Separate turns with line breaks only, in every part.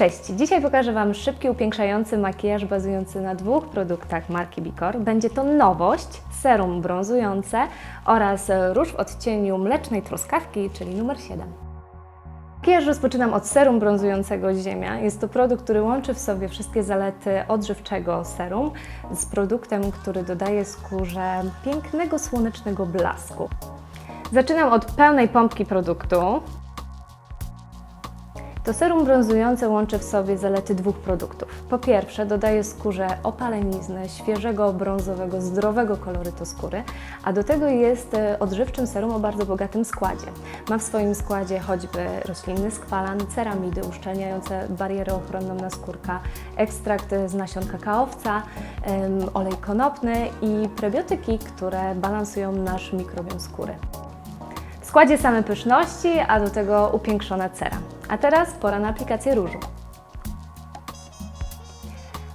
Cześć! Dzisiaj pokażę Wam szybki, upiększający makijaż bazujący na dwóch produktach marki Bicor. Będzie to nowość, serum brązujące oraz róż w odcieniu mlecznej truskawki, czyli numer 7. Makijaż rozpoczynam od serum brązującego Ziemia. Jest to produkt, który łączy w sobie wszystkie zalety odżywczego serum z produktem, który dodaje skórze pięknego, słonecznego blasku. Zaczynam od pełnej pompki produktu. To serum brązujące łączy w sobie zalety dwóch produktów. Po pierwsze, dodaje skórze opaleniznę, świeżego, brązowego, zdrowego kolorytu skóry, a do tego jest e, odżywczym serum o bardzo bogatym składzie. Ma w swoim składzie choćby roślinny skwalan, ceramidy uszczelniające barierę ochronną naskórka, ekstrakt z nasion kakaowca, olej konopny i prebiotyki, które balansują nasz mikrobiom skóry. W składzie same pyszności, a do tego upiększona cera. A teraz pora na aplikację różu.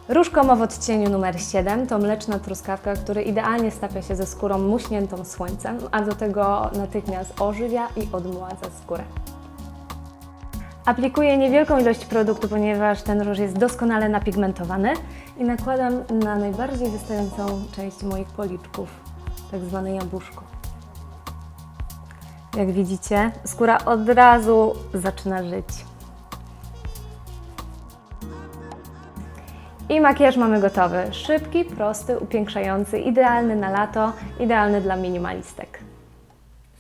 Róż Komo w odcieniu numer 7 to mleczna truskawka, który idealnie stapia się ze skórą muśniętą słońcem, a do tego natychmiast ożywia i odmładza skórę. Aplikuję niewielką ilość produktu, ponieważ ten róż jest doskonale napigmentowany i nakładam na najbardziej wystającą część moich policzków, tak zwane jabłuszko. Jak widzicie, skóra od razu zaczyna żyć. I makijaż mamy gotowy. Szybki, prosty, upiększający, idealny na lato, idealny dla minimalistek.